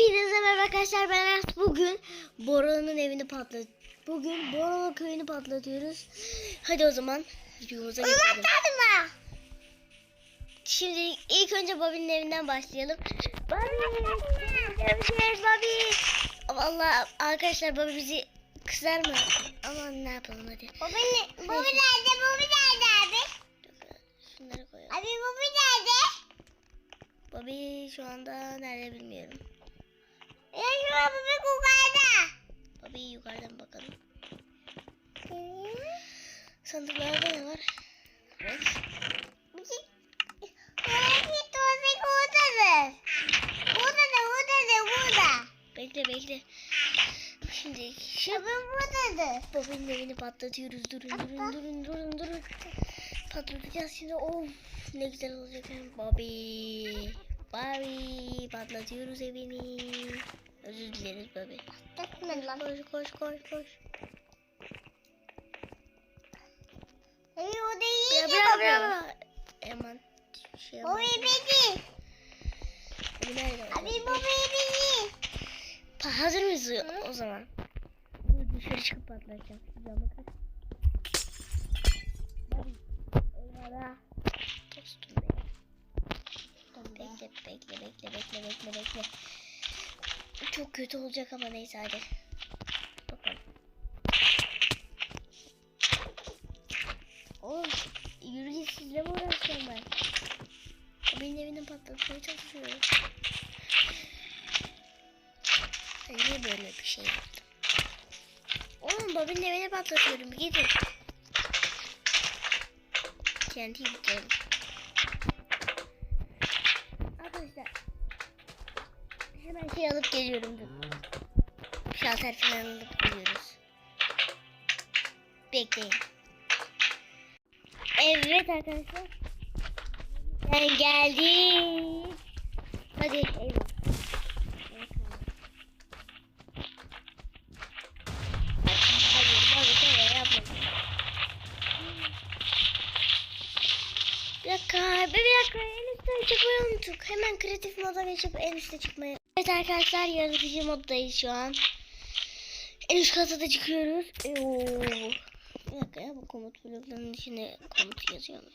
Hepinize merhaba arkadaşlar ben Aras. Bugün Bora'nın evini patlat. Bugün Bora'nın köyünü patlatıyoruz. Hadi o zaman videomuza geçelim. Şimdi ilk önce Bobby'nin evinden başlayalım. Bobby! Görüşürüz Bobby! Valla arkadaşlar Bobby bizi kızar mı? Aman ne yapalım hadi. Ne? Baba nerede? Baba nerede abi? Şunları koyalım. Abi baba nerede? Bobby şu anda nerede bilmiyorum. Ya şu an baba yukarıda. Bobby yukarıdan bakalım. Sandıklarda ne var? Evet. Bekle bekle. Şimdi şu Baba buradadır. Bobby'nin evini patlatıyoruz. Durun durun durun durun durun. Patlatacağız şimdi. Of ne güzel olacak. Bobby. Bobby patlatıyoruz evini. Lan. Koş koş koş koş. Abi o da Ya iyi bırak baba. bırak. Hemen şey beni. Bu nerede? Abi baba beni. Pa- Hazır mıyız o zaman? Dur dışarı çıkıp patlatacağım. Camı. Hadi. Eyvallah. Dostum benim. Bekle bekle bekle bekle bekle bekle. Çok kötü olacak ama neyse hadi. Patlatmaya çalışıyor. Ben niye böyle bir şey yaptım? Oğlum babinin evini patlatıyorum. Gidin. Kendi gidelim. Arkadaşlar. Hemen şey alıp geliyorum. Şalter falan alıp geliyoruz. Bekleyin. Evet arkadaşlar. Ben geldim. Hadi yapma. Bir dakika, bir çıkmayı unuttuk. Hemen kreatif moda geçip en üstte çıkmayı. Evet arkadaşlar, yaratıcı moddayız şu an. En üst kata da çıkıyoruz. Oo. Bir dakika ya, bu komut bloklarının içine komut yazıyor mu?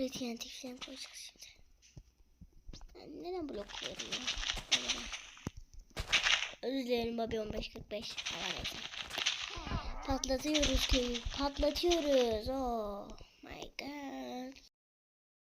Buraya TNT falan koyacağız şimdi. Ben neden blok koyuyorum ya? Özür dilerim Babi 1545. Hava neyse. Patlatıyoruz köyü. Patlatıyoruz. Oo.